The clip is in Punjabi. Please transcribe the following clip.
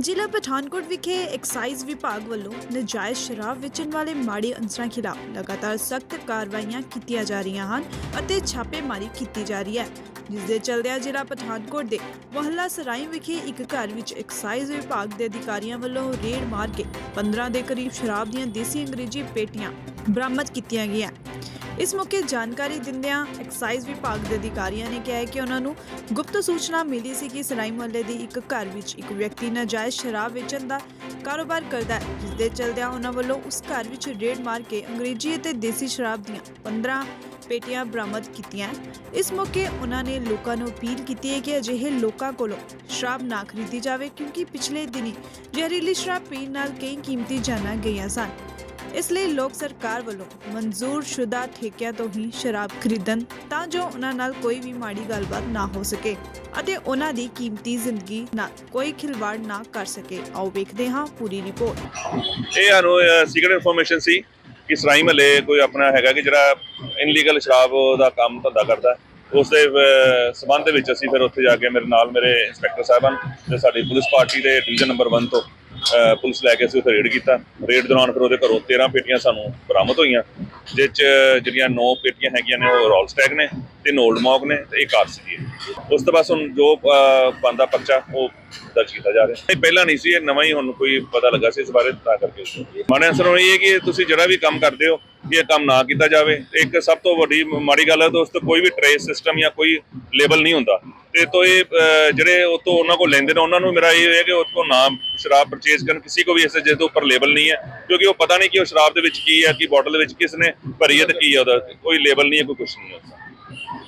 ਜ਼ਿਲ੍ਹਾ ਪਠਾਨਕੋਟ ਵਿਖੇ ਐਕਸਾਈਜ਼ ਵਿਭਾਗ ਵੱਲੋਂ ਨਜਾਇਜ਼ ਸ਼ਰਾਬ ਵੇਚਣ ਵਾਲੇ ਮਾੜੇ ਅੰਸਰਾਂ ਖਿਲਾਫ ਲਗਾਤਾਰ ਸਖਤ ਕਾਰਵਾਈਆਂ ਕੀਤੀਆਂ ਜਾ ਰਹੀਆਂ ਹਨ ਅਤੇ ਛਾਪੇਮਾਰੀ ਕੀਤੀ ਜਾ ਰਹੀ ਹੈ। ਜਿਸ ਦੇ ਚਲਦਿਆਂ ਜ਼ਿਲ੍ਹਾ ਪਠਾਨਕੋਟ ਦੇ ਮੁਹੱਲਾ ਸਰਾਈ ਵਿਖੇ ਇੱਕ ਘਰ ਵਿੱਚ ਐਕਸਾਈਜ਼ ਵਿਭਾਗ ਦੇ ਅਧਿਕਾਰੀਆਂ ਵੱਲੋਂ ਰੇਡ ਮਾਰ ਕੇ 15 ਦੇ ਕਰੀਬ ਸ਼ਰਾਬ ਦੀਆਂ ਦੇਸੀ ਅੰਗਰੇਜ਼ੀ ਪੇਟੀਆਂ ਬਰਾਮਦ ਕੀਤੀਆਂ ਗਈਆਂ। ਇਸ ਮੌਕੇ ਜਾਣਕਾਰੀ ਦਿੰਦਿਆਂ ਐਕਸਾਈਜ਼ ਵਿਭਾਗ ਦੇ ਅਧਿਕਾਰੀਆਂ ਨੇ ਕਿਹਾ ਕਿ ਉਹਨਾਂ ਨੂੰ ਗੁਪਤ ਸੂਚਨਾ ਮਿਲੀ ਸੀ ਕਿ ਸਰਾਈ ਮੁਹੱਲੇ ਦੀ ਇੱਕ ਘਰ ਵਿੱਚ ਇੱਕ ਵਿਅਕਤੀ ਨਾਜਾਇਜ਼ ਸ਼ਰਾਬ ਵੇਚਣ ਦਾ ਕਾਰੋਬਾਰ ਕਰਦਾ ਹੈ ਜਿਸ ਦੇ ਚਲਦਿਆਂ ਉਹਨਾਂ ਵੱਲੋਂ ਉਸ ਘਰ ਵਿੱਚ ਰੇਡ ਮਾਰ ਕੇ ਅੰਗਰੇਜ਼ੀ ਅਤੇ ਦੇਸੀ ਸ਼ਰਾਬ ਦੀਆਂ 15 ਪੇਟੀਆਂ ਬਰਾਮਦ ਕੀਤੀਆਂ ਇਸ ਮੌਕੇ ਉਹਨਾਂ ਨੇ ਲੋਕਾਂ ਨੂੰ ਅਪੀਲ ਕੀਤੀ ਹੈ ਕਿ ਅਜਿਹੇ ਲੋਕਾਂ ਕੋਲੋਂ ਸ਼ਰਾਬ ਨਾ ਖਰੀਦੀ ਜਾਵੇ, ਕਿਉਂਕਿ ਪਿਛਲੇ ਦਿਨੀ ਜ਼ਹਿਰੀਲੀ ਸ਼ਰਾਬ ਪੀਣ ਨਾਲ ਕਈ ਕੀਮਤੀ ਜਾਨਾਂ ਗਈਆਂ ਸਨ। ਇਸ ਲਈ ਲੋਕ ਸਰਕਾਰ ਵੱਲੋਂ ਮਨਜ਼ੂਰ ਸ਼ੁਦਾ ਠੇਕਿਆਂ ਤੋਂ ਹੀ ਸ਼ਰਾਬ ਖਰੀਦਣ ਤਾਂ ਜੋ ਉਹਨਾਂ ਨਾਲ ਕੋਈ ਵੀ ਮਾੜੀ ਗੱਲਬਾਤ ਨਾ ਹੋ ਸਕੇ ਅਤੇ ਉਹਨਾਂ ਦੀ ਕੀਮਤੀ ਜ਼ਿੰਦਗੀ ਨਾਲ ਕੋਈ ਖਿਲਵਾੜ ਨਾ ਕਰ ਸਕੇ ਆਓ ਵੇਖਦੇ ਹਾਂ ਪੂਰੀ ਰਿਪੋਰਟ ਇਹ ਸਾਨੂੰ ਸੀਕ੍ਰੀਟ ਇਨਫੋਰਮੇਸ਼ਨ ਸੀ ਕਿ ਸਰਾਈ ਮਹੱਲੇ ਕੋਈ ਆਪਣਾ ਹੈਗਾ ਕਿ ਜਿਹੜਾ ਇਨਲੀਗਲ ਸ਼ਰਾਬ ਦਾ ਕੰਮ ਧੰਦਾ ਕਰਦਾ ਹੈ। ਉਸ ਦੇ ਅਹ, ਸੰਬੰਧ ਦੇ ਵਿੱਚ ਅਸੀਂ ਫਿਰ ਉੱਥੇ ਜਾ ਕੇ ਮੇਰੇ ਨਾਲ ਮੇਰੇ ਇੰਸਪੈਕਟਰ ਸਾਹਿਬਾਨ ਤੇ ਸਾਡੀ ਪੁਲਿਸ ਪਾਰਟੀ ਦੇ ਡਿਵੀਜ਼ਨ ਨੰਬਰ 1 ਤੋਂ ਪੁਲਿਸ ਲੈ ਕੇ ਅਸੀਂ ਉੱਥੇ ਰੇਡ ਕੀਤਾ। ਰੇਡ ਦੌਰਾਨ ਫਿਰ ਉਹਦੇ ਘਰੋਂ 13 ਪੇਟੀਆਂ ਸਾਨੂੰ ਬਰਾਮਦ ਹੋਈਆਂ ਜਿਸ 'ਚ ਜਿਹੜੀਆਂ 9 ਪੇਟੀਆਂ ਹੈਗੀਆਂ ਨੇ, ਉਹ ਰੋਲ ਸਟੈਗ ਨੇ ਤੇ ਨੋਲਡ ਮੌਕ ਨੇ ਤੇ ਇੱਕ ਆਰਸੀਜੀ ਹੈ। ਉਸ ਤੋਂ ਬਾਅਦ ਹੁਣ ਜੋ ਬੰਦਾ ਪਰਚਾ, ਉਹ ਦਰਜ ਕੀਤਾ ਜਾ ਰਿਹਾ। ਇਹ ਪਹਿਲਾਂ ਨਹੀਂ ਸੀ, ਇਹ ਨਵਾਂ ਹੀ ਹੁਣ ਕੋਈ ਪਤਾ ਲੱਗਾ ਸੀ ਇਸ ਬਾਰੇ, ਤਾਂ ਕਰਕੇ। ਮਾਣੇ ਅਸਰ ਉਹ ਇਹ ਹੈ ਕਿ ਤੁਸੀਂ ਜਿਹੜਾ ਵੀ ਕੰਮ ਕਰਦੇ ਹੋ ਇਹ ਕੰਮ ਨਾ ਕੀਤਾ ਜਾਵੇ, ਇੱਕ ਸਭ ਤੋਂ ਵੱਡੀ, ਮਾੜੀ ਗੱਲ ਹੈ ਦੋਸਤੋ, ਕੋਈ ਵੀ ਟਰੇਸ ਸਿਸਟਮ ਜਾਂ ਕੋਈ ਲੇਬਲ ਨਹੀਂ ਹੁੰਦਾ। ਤੇ ਤੋਂ ਇਹ ਜਿਹੜੇ ਉਹ ਤੋਂ ਉਹਨਾਂ ਕੋਲ ਲੈਂਦੇ ਨੇ, ਉਹਨਾਂ ਨੂੰ ਮੇਰਾ ਇਹ ਹੈ ਕਿ ਉਹ ਤੋਂ ਨਾ ਸ਼ਰਾਬ ਪਰਚੇਜ਼ ਕਰਨ, ਕਿਸੇ ਕੋ ਵੀ ਐਸੇ ਜਿਹਦੇ ਉੱਪਰ ਲੇਬਲ ਨਹੀਂ ਹੈ, ਕਿਉਂਕਿ ਉਹ ਪਤਾ ਨਹੀਂ ਕਿ ਉਹ ਸ਼ਰਾਬ ਦੇ ਵਿੱਚ ਕੀ ਹੈ, ਕਿ ਬੋਟਲ ਦੇ ਵਿੱਚ ਕਿਸ ਨੇ ਭਰੀ ਹੈ ਤੇ ਕੀ ਹੈ ਉਹਦਾ, ਕੋਈ ਲੇਬਲ ਨਹੀਂ ਹੈ, ਕੋਈ ਕੁਝ ਨਹੀਂ ਹੈ।